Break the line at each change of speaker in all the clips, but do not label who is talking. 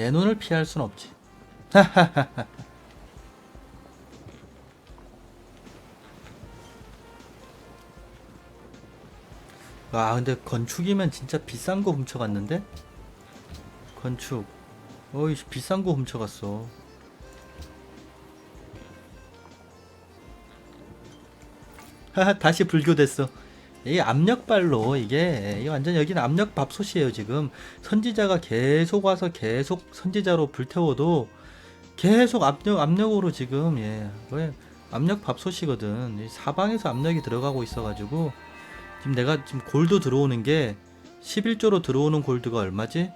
내 눈을 피할 순 없지. 와 근데 건축이면 진짜 비싼 거 훔쳐갔는데? 건축 어이 비싼 거 훔쳐갔어 하하 다시 불교됐어 이 압력발로 이게 이게 완전 여기는 압력 밥솥이에요 지금. 선지자가 계속 와서 계속 선지자로 불태워도 계속 압력 압력으로 지금 예왜 압력 밥솥이거든. 이 사방에서 압력이 들어가고 있어가지고 지금 내가 지금 골드 들어오는 게 11조로 들어오는 골드가 얼마지?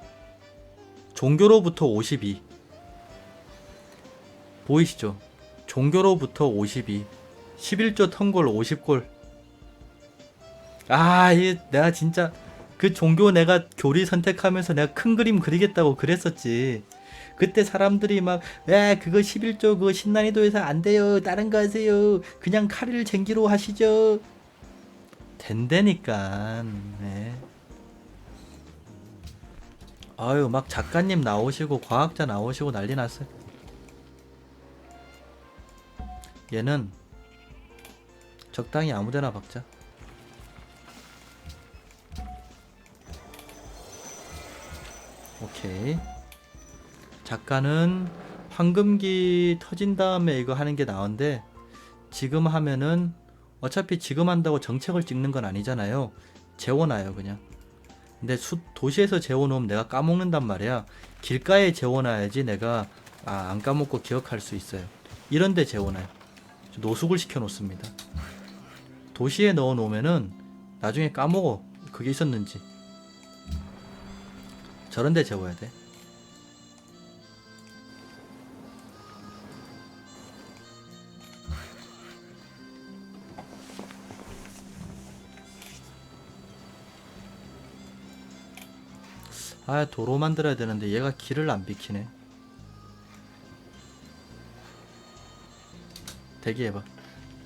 종교로부터 52 보이시죠? 종교로부터 52 11조 턴골 50골 아, 이 내가 진짜 그 종교 내가 교리 선택하면서 내가 큰 그림 그리겠다고 그랬었지. 그때 사람들이 막, 에, 그거 11조 그거 신난이도에서 안 돼요. 다른 거 하세요. 그냥 칼을 쟁기로 하시죠. 된다니까. 네. 아유, 막 작가님 나오시고 과학자 나오시고 난리 났어요. 얘는 적당히 아무데나 박자. 오케이. 작가는 황금기 터진 다음에 이거 하는 게 나은데 지금 하면은 어차피 지금 한다고 정책을 찍는 건 아니잖아요. 재워놔요 그냥. 근데 수, 도시에서 재워놓으면 내가 까먹는단 말이야. 길가에 재워놔야지 내가 아, 안 까먹고 기억할 수 있어요. 이런데 재워놔요. 노숙을 시켜놓습니다. 도시에 넣어놓으면은 나중에 까먹어 그게 있었는지. 저런 데 재워야 돼. 아 도로 만들어야 되는데 얘가 길을 안 비키네. 대기해봐.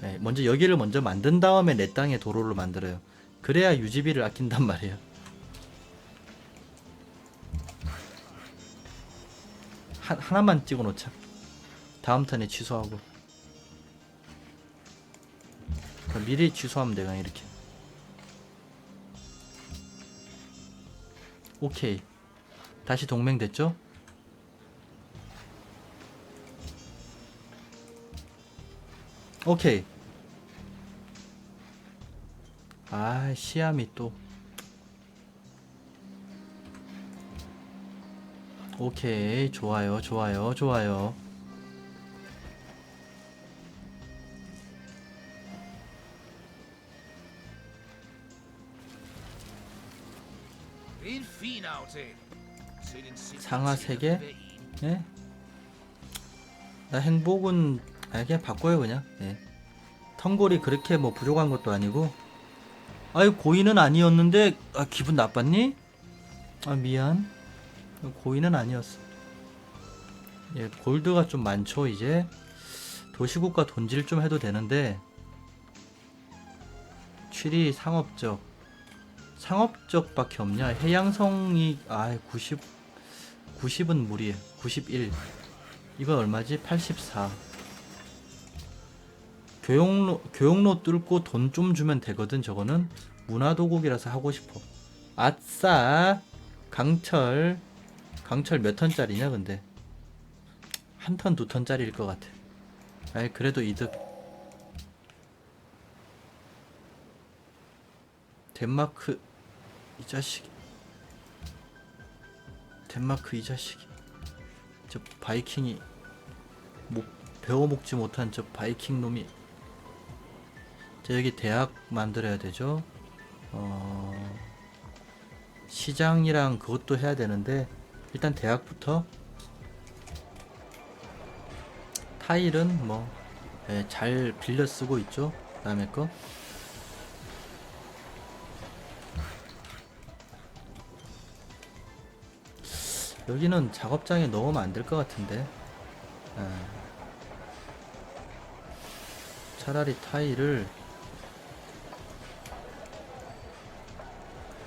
네, 먼저 여기를 먼저 만든 다음에 내 땅에 도로를 만들어요. 그래야 유지비를 아낀단 말이에요. 하, 하나만 찍어 놓자. 다음 턴에 취소하고. 미리 취소하면 돼, 그냥 이렇게. 오케이. 다시 동맹 됐죠? 오케이. 아, 시암이 또. 오케이. 좋아요. 좋아요. 좋아요. 상하 세 개? 예? 나 행복은 아, 그냥 바꿔요 그냥. 예. 턴골이 그렇게 뭐 부족한 것도 아니고. 아유 고인은 아니었는데 아 기분 나빴니? 아 미안. 고인은 아니었어. 예, 골드가 좀 많죠 이제. 도시국가 돈질 좀 해도 되는데. 취리 상업적. 상업적밖에 없냐? 해양성이 아 90. 90은 무리해. 91. 이건 얼마지? 84. 교육로 교육로 뚫고 돈 좀 주면 되거든. 저거는 문화도국이라서 하고 싶어. 아싸. 강철. 강철 몇 턴짜리냐 근데. 한 턴 두 턴짜리일 것 같아. 아이 그래도 이득. 덴마크 이 자식. 덴마크 이 자식이 저 바이킹이 목 배워먹지 못한 저 바이킹 놈이 자 여기 대학 만들어야 되죠 어 시장이랑 그것도 해야 되는데 일단 대학부터 타일은 뭐잘 빌려 쓰고 있죠 다음에 거 여기는 작업장에 넣으면 안 될 것 같은데. 아. 차라리 타일을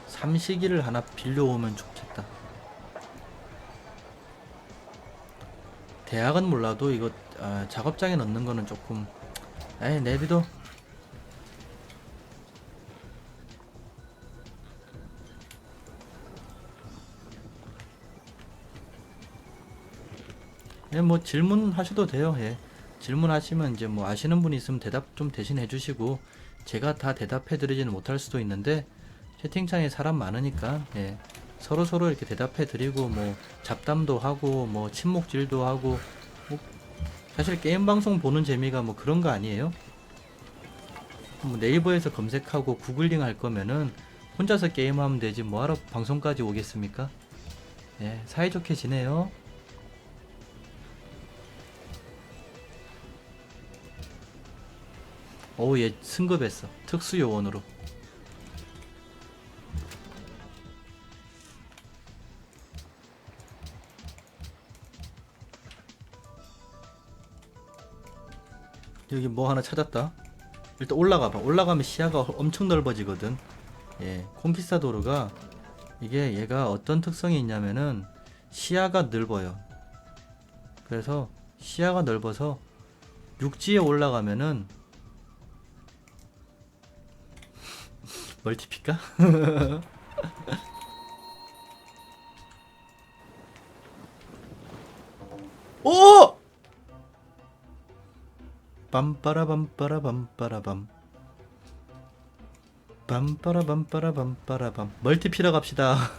삼시기를 하나 빌려오면 좋겠다. 대학은 몰라도 이거 아, 작업장에 넣는 거는 조금 에이 내비도 예, 뭐 질문하셔도 돼요. 예. 질문하시면 이제 뭐 아시는 분이 있으면 대답 좀 대신 해주시고 제가 다 대답해 드리지는 못할 수도 있는데 채팅창에 사람 많으니까 예. 서로 서로 이렇게 대답해 드리고 뭐 잡담도 하고 뭐 침묵질도 하고 뭐 사실 게임 방송 보는 재미가 뭐 그런 거 아니에요? 뭐 네이버에서 검색하고 구글링 할 거면은 혼자서 게임하면 되지 뭐하러 방송까지 오겠습니까? 예, 사이좋게 지내요. 어우 얘 승급했어 특수 요원으로 여기 뭐 하나 찾았다? 일단 올라가봐. 올라가면 시야가 엄청 넓어지거든. 예 콩키스타도르가 이게 얘가 어떤 특성이 있냐면은 시야가 넓어요. 그래서 시야가 넓어서 육지에 올라가면은 멀티피까? 빰빠라밤빠라밤빠라밤 빰빠라밤빠라밤빠라밤 멀티피러 갑시다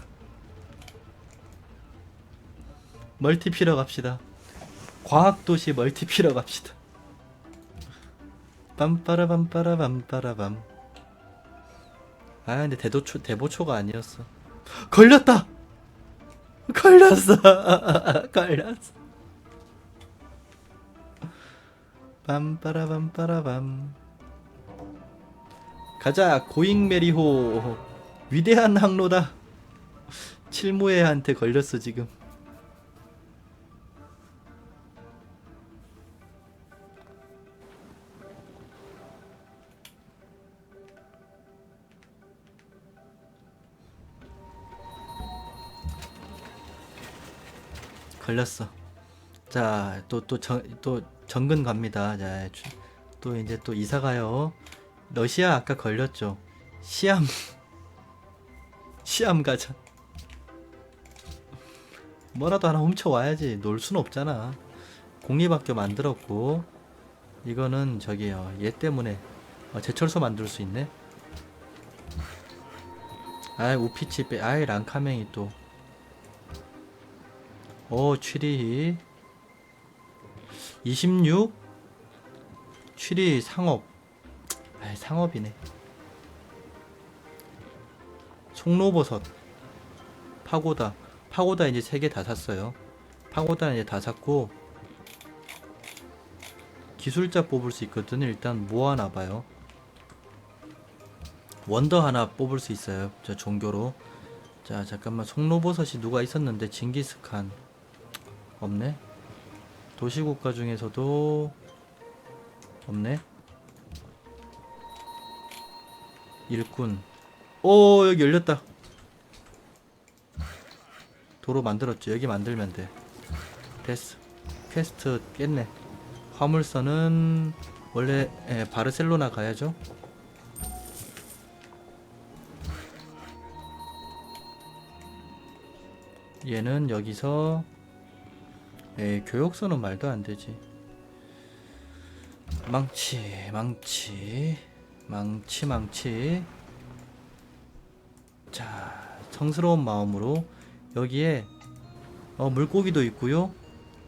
멀티피러 갑시다 과학도시 멀티피러 갑시다 빰빠라밤빠라밤빠라밤 아 근데 대도초 대보초가 아니었어. 걸렸다. 걸렸어. 걸렸어. 빰빠라밤빠라밤. 가자 고잉 메리호 위대한 항로다. 칠무회한테 걸렸어 지금. 걸렸어. 자, 또 또 또 정근 갑니다. 자, 주- 또 이제 또 이사 가요. 러시아 아까 걸렸죠. 시암 시암 가자. 뭐라도 하나 훔쳐 와야지. 놀 순 없잖아. 공립학교 만들었고 이거는 저기요. 얘 때문에 어, 제철소 만들 수 있네. 아이 우피치 빼. 아이 랑카맹이 또. 오, 취리 26 취리 상업. 아 상업이네. 송로버섯 파고다. 파고다 이제 세 개 다 샀어요. 파고다 이제 다 샀고 기술자 뽑을 수 있거든. 일단 모아놔 봐요. 원더 하나 뽑을 수 있어요. 저 종교로. 자 잠깐만. 송로버섯이 누가 있었는데 징기스칸 없네. 도시국가 중에서도 없네. 일꾼. 오 여기 열렸다. 도로 만들었죠. 여기 만들면 돼. 됐어. 퀘스트 깼네. 화물선은 원래 예, 바르셀로나 가야죠. 얘는 여기서 에이 교육서는 말도 안 되지. 망치, 망치, 망치, 망치. 자, 성스러운 마음으로 여기에 어, 물고기도 있고요.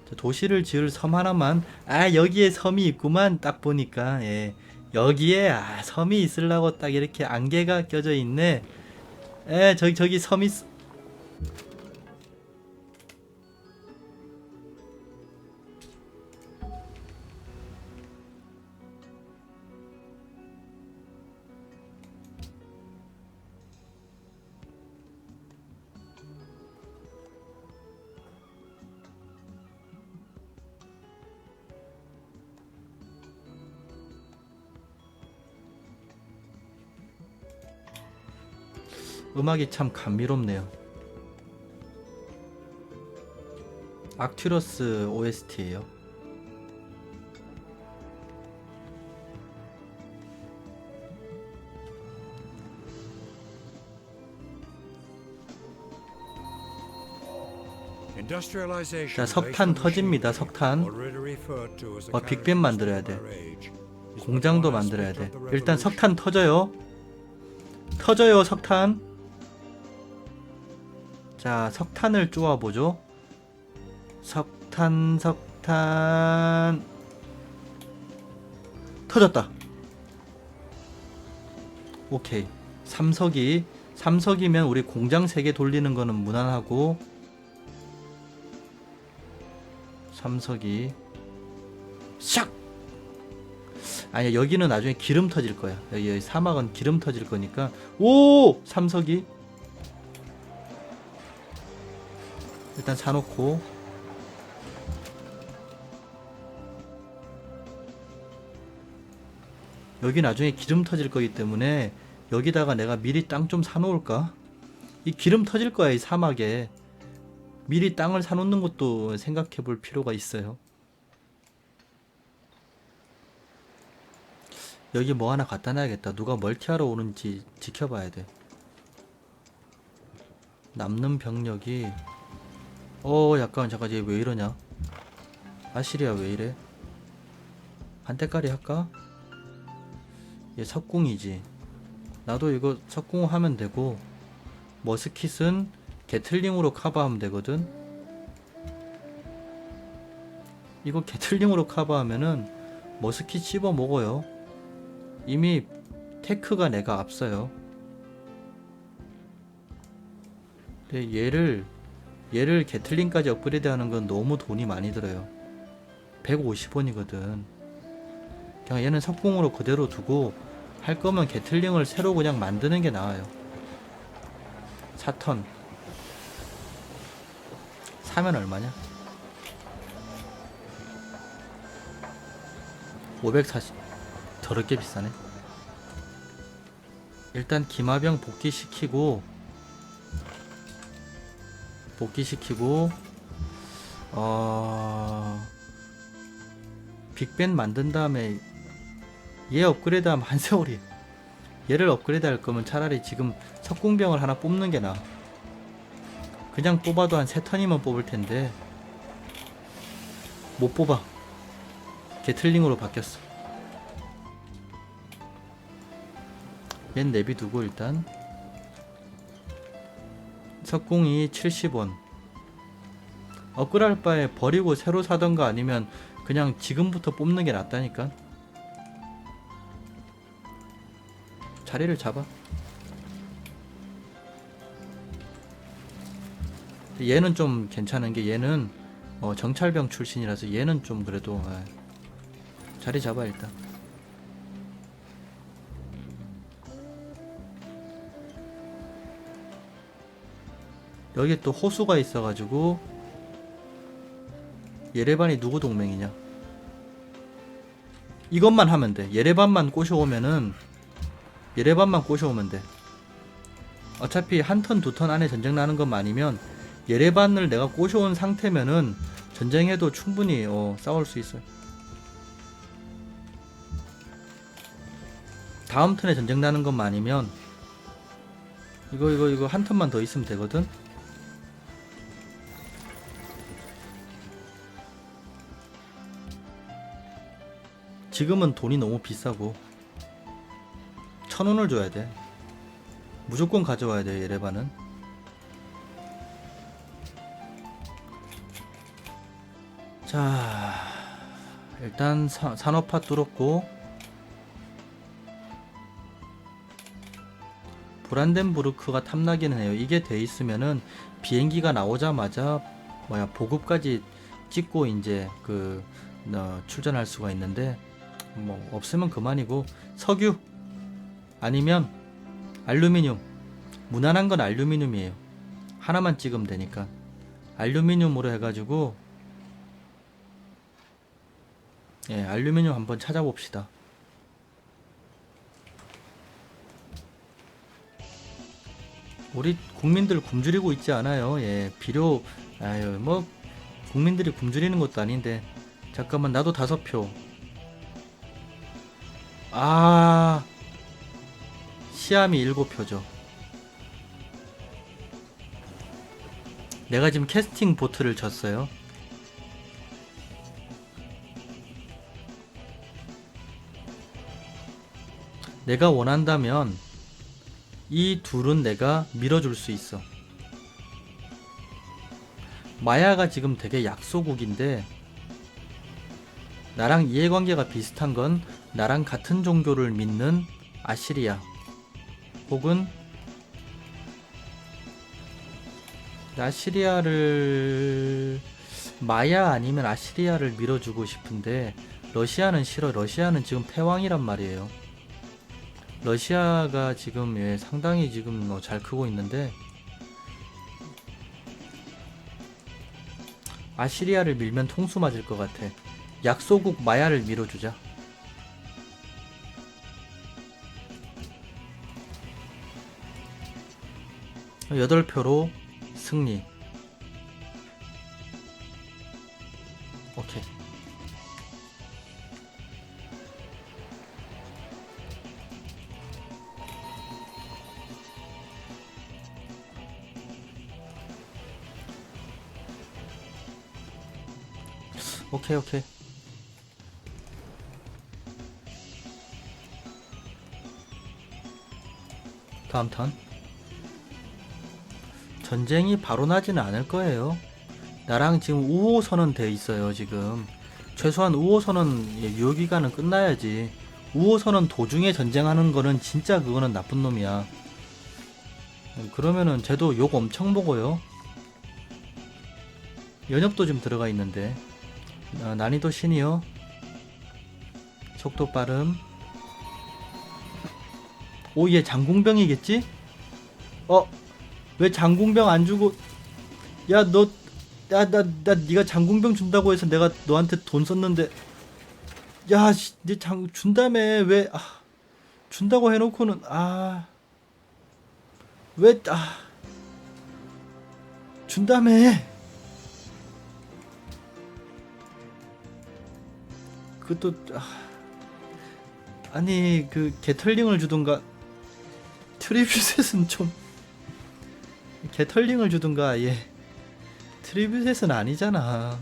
자, 도시를 지을 섬 하나만 아 여기에 섬이 있구만 딱 보니까 예 여기에 아 섬이 있으려고 딱 이렇게 안개가 껴져 있네. 에 저기 저기 섬이 음악이 참 감미롭네요. 악튜러스 OST예요.
자 석탄 터집니다 석탄
어, 빅뱅 만들어야 돼. 공장도 만들어야 돼. 일단 석탄 터져요. 터져요 석탄. 자 석탄을 쪼아 보죠. 석탄 석탄. 터졌다. 오케이. 삼석이. 삼석이면 우리 공장 세 개 돌리는 거는 무난하고. 삼석이. 샥! 아니야 여기는 나중에 기름 터질 거야. 여기, 여기 사막은 기름 터질 거니까. 오! 삼석이 일단 사놓고 여기 나중에 기름 터질 거기 때문에 여기다가 내가 미리 땅 좀 사놓을까 이 기름 터질 거야 이 사막에 미리 땅을 사놓는 것도 생각해 볼 필요가 있어요. 여기 뭐 하나 갖다 놔야겠다. 누가 멀티하러 오는지 지켜봐야 돼. 남는 병력이 어 약간 잠깐 얘 왜 이러냐? 아시리아 왜 이래? 한때까리 할까? 얘 석궁이지. 나도 이거 석궁 하면 되고 머스킷은 게틀링으로 커버하면 되거든. 이거 게틀링으로 커버하면은 머스킷 씹어 먹어요. 이미 테크가 내가 앞서요. 근데 얘를 얘를 게틀링까지 업그레이드하는 건 너무 돈이 많이 들어요. 150원이거든. 그냥 얘는 석궁으로 그대로 두고 할 거면 게틀링을 새로 그냥 만드는 게 나아요. 4턴 사면 얼마냐? 540 더럽게 비싸네. 일단 기마병 복귀시키고 복귀시키고 어 빅벤 만든 다음에 얘 업그레이드하면 한 세월이 얘를 업그레이드 할 거면 차라리 지금 석궁병을 하나 뽑는 게 나아. 그냥 뽑아도 한 세 턴이면 뽑을 텐데 못 뽑아. 게틀링으로 바뀌었어. 얜 내비두고 일단 석궁이 70원. 업그레이드 할 바에 버리고 새로 사던가 아니면 그냥 지금부터 뽑는 게 낫다니까. 자리를 잡아. 얘는 좀 괜찮은 게 얘는 어, 정찰병 출신이라서 얘는 좀 그래도 에, 자리 잡아 일단. 여기 또 호수가 있어가지고 예레반이 누구 동맹이냐? 이것만 하면 돼. 예레반만 꼬셔오면은 예레반만 꼬셔오면 돼. 어차피 한 턴 두 턴 안에 전쟁 나는 것만 아니면 예레반을 내가 꼬셔온 상태면은 전쟁해도 충분히 어, 싸울 수 있어요. 다음 턴에 전쟁 나는 것만 아니면 이거 이거 이거 한 턴만 더 있으면 되거든. 지금은 돈이 너무 비싸고 천 원을 줘야 돼. 무조건 가져와야 돼 예레반은. 자 일단 사, 산업화 뚫었고 브란덴부르크가 탐나기는 해요. 이게 돼 있으면은 비행기가 나오자마자 뭐야 보급까지 찍고 이제 그 어, 출전할 수가 있는데 뭐 없으면 그만이고 석유 아니면 알루미늄 무난한 건 알루미늄이에요. 하나만 찍으면 되니까 알루미늄으로 해가지고 예 알루미늄 한번 찾아봅시다. 우리 국민들 굶주리고 있지 않아요. 예, 비료, 아유, 뭐, 국민들이 굶주리는 것도 아닌데 잠깐만 나도 다섯 표. 아 시암이 일곱 표죠. 내가 지금 캐스팅 보트를 졌어요. 내가 원한다면 이 둘은 내가 밀어줄 수 있어. 마야가 지금 되게 약소국인데 나랑 이해관계가 비슷한 건 나랑 같은 종교를 믿는 아시리아 혹은 아시리아를 마야 아니면 아시리아를 밀어주고 싶은데 러시아는 싫어 러시아는 지금 패왕이란 말이에요 러시아가 지금 예, 상당히 지금 뭐 잘 크고 있는데 아시리아를 밀면 통수 맞을 것 같아. 약소국 마야를 밀어주자. 여덟 표로 승리. 오케이. 오케이 오케이 다음 턴 전쟁이 바로 나지는 않을 거예요. 나랑 지금 우호선은 돼 있어요 지금. 최소한 우호선은 예, 유효기간은 끝나야지. 우호선은 도중에 전쟁하는 거는 진짜 그거는 나쁜 놈이야. 그러면은 쟤도 욕 엄청 먹어요. 연협도 좀 들어가 있는데. 어, 난이도 신이요. 속도 빠름. 오, 얘 장궁병이겠지? 어, 왜 장궁병 안 주고? 야, 너, 야, 나, 나, 네가 장궁병 준다고 해서 내가 너한테 돈 썼는데, 야, 씨, 네장 준다며 왜? 아, 준다고 해놓고는 아, 왜? 아, 준다며. 그것도 아, 아니 그 게털링을 주든가 트리뷰셋은 좀 게털링을 주든가 예. 트리뷰셋은 아니잖아.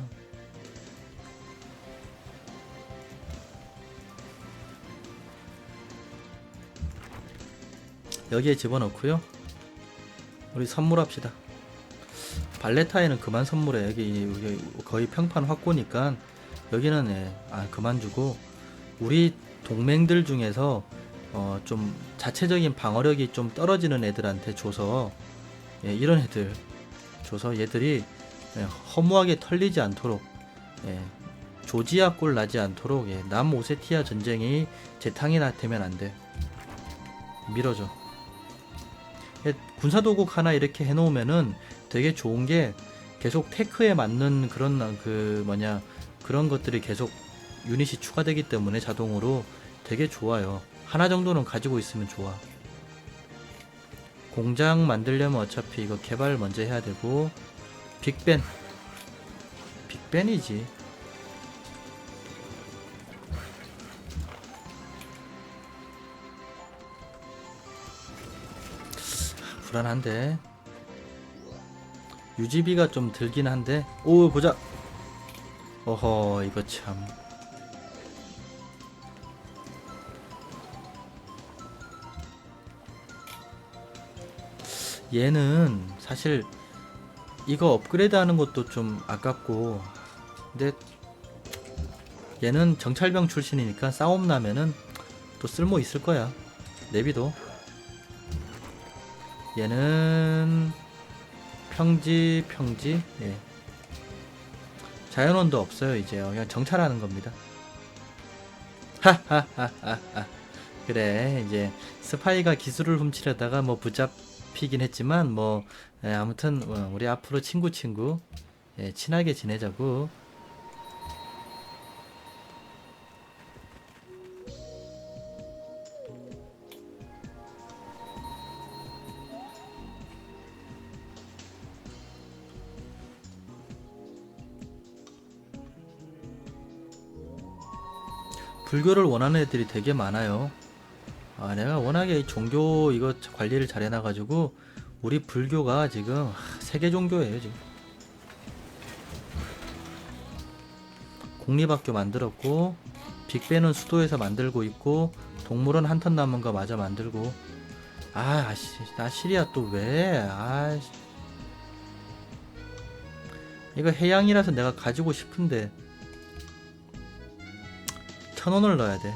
여기에 집어넣고요. 우리 선물합시다. 발레타에는 그만 선물해. 여기, 여기 거의 평판 확고니까 여기는 예, 아 그만 주고 우리 동맹들 중에서 어, 좀 자체적인 방어력이 좀 떨어지는 애들한테 줘서 예, 이런 애들 줘서 얘들이 예, 허무하게 털리지 않도록 예, 조지아 꼴 나지 않도록 예, 남오세티아 전쟁이 재탕이 나 되면 안 돼. 밀어줘. 예, 군사도국 하나 이렇게 해놓으면은 되게 좋은 게 계속 테크에 맞는 그런 그 뭐냐 그런 것들이 계속 유닛이 추가되기 때문에 자동으로 되게 좋아요. 하나 정도는 가지고 있으면 좋아. 공장 만들려면 어차피 이거 개발 먼저 해야 되고 빅벤. 빅벤이지. 불안한데. 유지비가 좀 들긴 한데. 오 보자. 어허 이거 참 얘는 사실 이거 업그레이드 하는 것도 좀 아깝고 근데 얘는 정찰병 출신이니까 싸움 나면은 또 쓸모 있을 거야. 내비도. 얘는 평지 평지? 예. 자연원도 없어요 이제요 그냥 정찰하는 겁니다. 하하하하하. 그래 이제 스파이가 기술을 훔치려다가 뭐 붙잡 잡히긴 했지만 뭐 예, 아무튼 어, 우리 앞으로 친구 친구 예, 친하게 지내자고 불교를 원하는 애들이 되게 많아요. 아, 내가 워낙에 이 종교 이거 관리를 잘 해놔가지고 우리 불교가 지금 하, 세계 종교예요 지금. 공립학교 만들었고 빅벤은 수도에서 만들고 있고 동물원 한턴 남은 거 마저 만들고 아, 나 시리아 또 왜? 아, 씨. 이거 해양이라서 내가 가지고 싶은데 천 원을 넣어야 돼.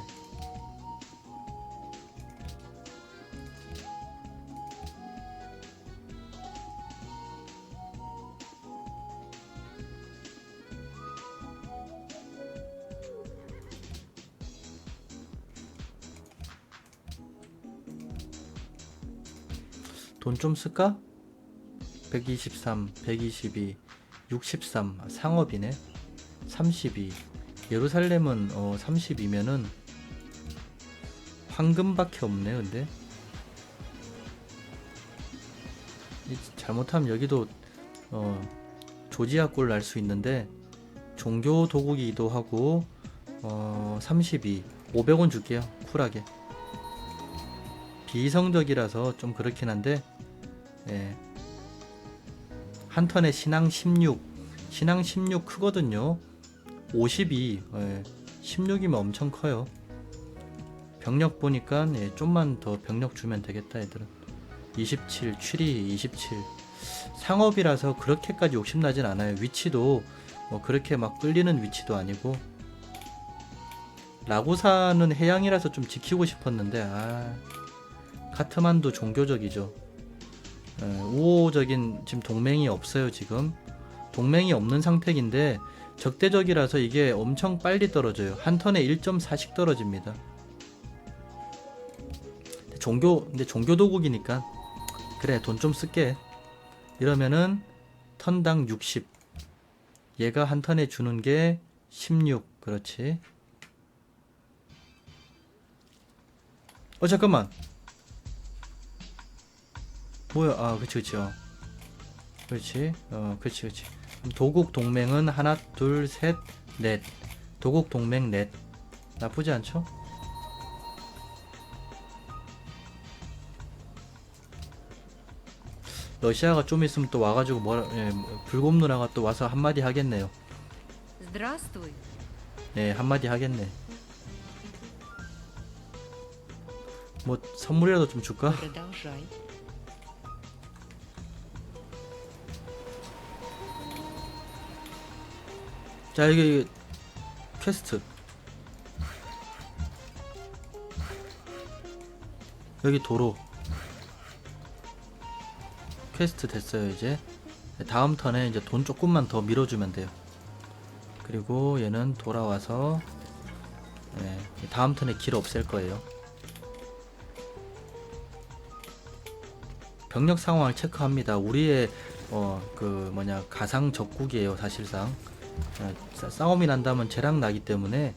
돈 좀 쓸까? 123, 122, 63 아, 상업이네. 32 예루살렘은 어 32면은 황금밖에 없네 근데 이- 잘못하면 여기도 어 조지아 꼴 날 수 있는데 종교 도구기도 하고 어 32, 500원 줄게요 쿨하게 비성적이라서 좀 그렇긴 한데 예. 한 턴에 신앙 16 신앙 16 크거든요. 52 예. 16이면 엄청 커요. 병력 보니까 예, 좀만 더 병력 주면 되겠다 애들은. 27 추리 27 상업이라서 그렇게까지 욕심나진 않아요. 위치도 뭐 그렇게 막 끌리는 위치도 아니고. 라고사는 해양이라서 좀 지키고 싶었는데 아 카트만두 종교적이죠. 예, 우호적인 지금 동맹이 없어요 지금. 동맹이 없는 상태인데 적대적이라서 이게 엄청 빨리 떨어져요. 한 턴에 1.4씩 떨어집니다. 종교 근데 종교 도국이니까 그래 돈 좀 쓸게. 이러면은 턴당 60 얘가 한 턴에 주는 게 16 그렇지? 어 잠깐만 뭐야 아 그치 그치요 어. 그렇지 어 그치 그치 도국 동맹은 하나 둘셋넷 도국 동맹 넷 나쁘지 않죠? 러시아가 좀 있으면 또 와가지고 뭐라 예, 불곰 누나가 또 와서 한마디 하겠네요. 네 한마디 하겠네. 뭐 선물이라도 좀 줄까? 자 이게, 퀘스트. 여기 도로. 퀘스트 됐어요 이제. 네, 다음 턴에 이제 돈 조금만 더 밀어주면 돼요. 그리고 얘는 돌아와서 네, 다음 턴에 길 없앨 거예요. 병력 상황을 체크합니다. 우리의 어 그 뭐냐 가상 적국이에요 사실상. 싸- 싸움이 난다면 재랑 나기 때문에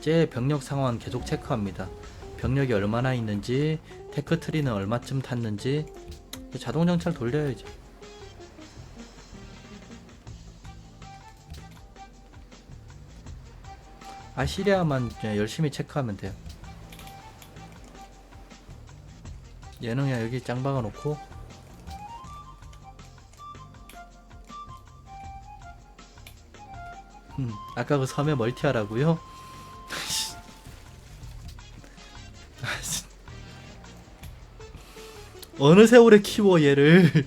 제 병력 상황 계속 체크합니다. 병력이 얼마나 있는지, 테크 트리는 얼마쯤 탔는지 자동 정찰 돌려야죠. 아시리아만 열심히 체크하면 돼요. 그냥 여기 짱 박아 놓고 음, 아까 그 섬에 멀티하라고요? 어느 세월에 키워 얘를?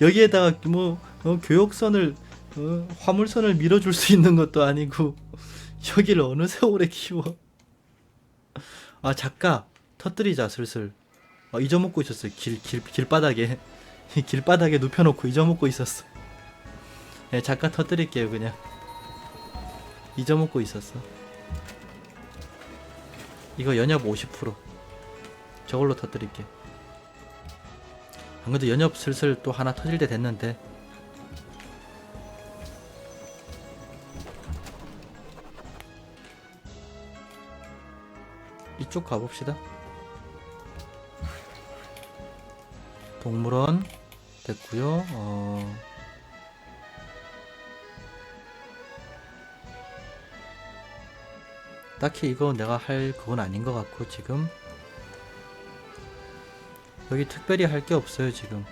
여기에다가 뭐 어, 교역선을 어, 화물선을 밀어줄 수 있는 것도 아니고 여기를 어느 세월에 키워? 아 작가 터뜨리자 슬슬. 어, 잊어먹고 있었어요. 길, 길, 길바닥에. 길바닥에 눕혀놓고 잊어먹고 있었어 네, 작가 터뜨릴게요 그냥. 잊어먹고 있었어. 이거 연협 50% 저걸로 터뜨릴게 안 그래도 연협 슬슬 또 하나 터질 때 됐는데. 이쪽 가봅시다. 동물원 됐고요. 어... 딱히 이거 내가 할 그건 아닌 것 같고 지금. 여기 특별히 할 게 없어요 지금.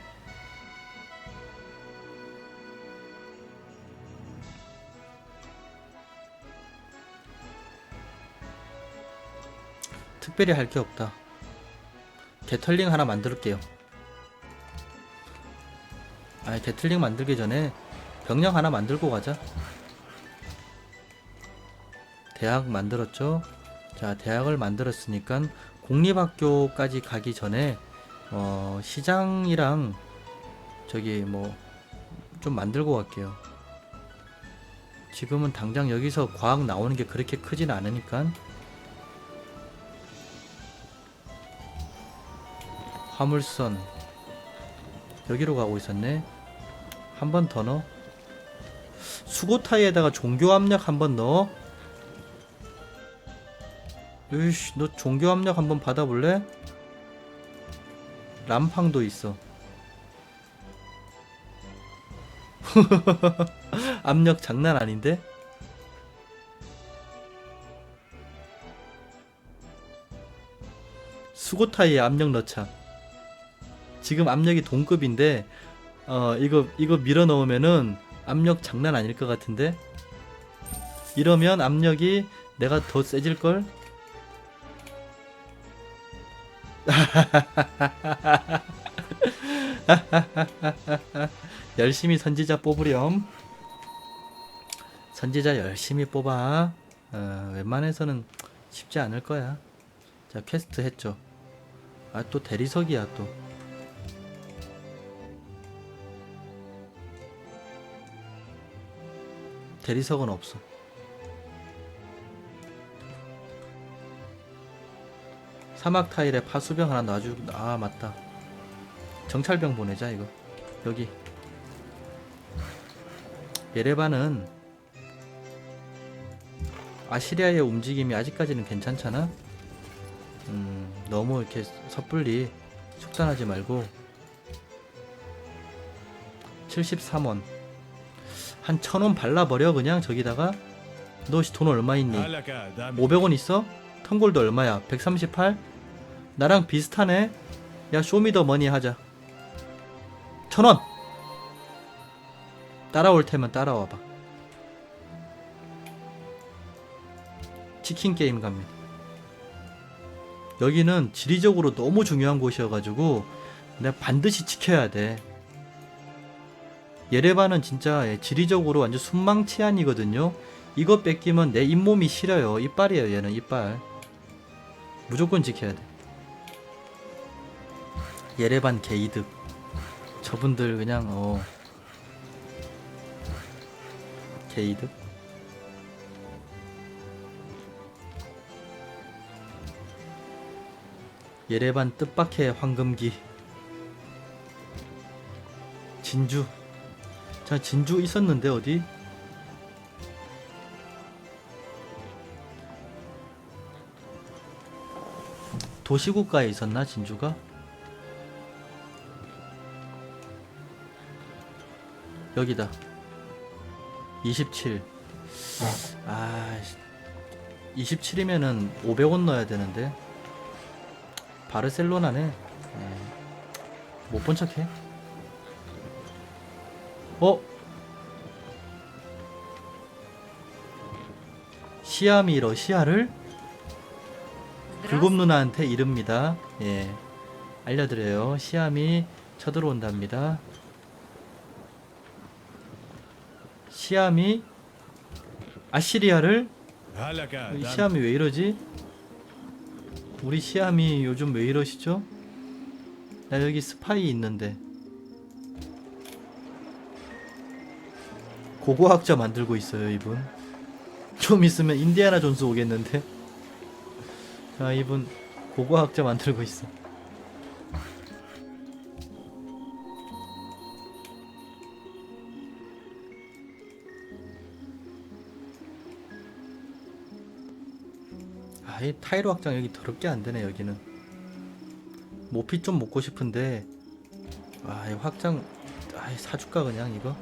특별히 할 게 없다. 게털링 하나 만들게요. 아 게틀링 만들기 전에 병력 하나 만들고 가자 대학 만들었죠? 자 대학을 만들었으니까 공립학교까지 가기 전에 어 시장이랑 저기 뭐 좀 만들고 갈게요. 지금은 당장 여기서 과학 나오는 게 그렇게 크진 않으니까. 화물선. 여기로 가고 있었네. 한 번 더 넣어. 수고타이에다가 종교 압력 한 번 넣어 으이씨 너 종교 압력 한번 받아볼래? 람팡도 있어 압력 장난 아닌데? 수고타이에 압력 넣자 지금 압력이 동급인데 어 이거 이거 밀어 넣으면은 압력 장난 아닐 것 같은데 이러면 압력이 내가 더 세질 걸 열심히 선지자 뽑으렴. 선지자 열심히 뽑아. 어, 웬만해서는 쉽지 않을 거야. 자 퀘스트 했죠. 아 또 대리석이야 또. 대리석은 없어. 사막 타일에 파수병 하나 놔주. 아 맞다. 정찰병 보내자 이거. 여기. 예레반은 아시리아의 움직임이 아직까지는 괜찮잖아. 음 너무 이렇게 섣불리 속단하지 말고 73원. 한천원 발라버려 그냥 저기다가 너 돈 얼마 있니? 500원 있어? 턴골드 얼마야? 138? 나랑 비슷하네? 야 쇼미더머니 하자 천원! 따라올 테면 따라와봐 치킨 게임 갑니다 여기는 지리적으로 너무 중요한 곳이어가지고 내가 반드시 지켜야 돼 예레반은 진짜 예, 지리적으로 완전 순망치안이거든요. 이거 뺏기면 내 잇몸이 시려요. 이빨이에요. 얘는 이빨. 무조건 지켜야 돼. 예레반 게이득. 저분들 그냥 어 게이득. 예레반 뜻밖의 황금기. 진주. 자 진주 있었는데 어디? 도시국가에 있었나 진주가? 여기다 27 아 27이면은 500원 넣어야 되는데 바르셀로나네 네. 못본 척해 어? 시암이 러시아를 불곰 누나한테 이릅니다. 예. 알려드려요. 시암이 쳐들어온답니다. 시암이 아시리아를 이 시암이 왜 이러지? 우리 시암이 요즘 왜 이러시죠? 나 여기 스파이 있는데 고고학자 만들고 있어요 이분 좀 있으면 인디아나 존스 오겠는데 자 이분 고고학자 만들고 있어. 아이 타이로 확장 여기 더럽게 안 되네 여기는. 모피 좀 먹고 싶은데. 아이 확장 아이 사줄까 그냥 이거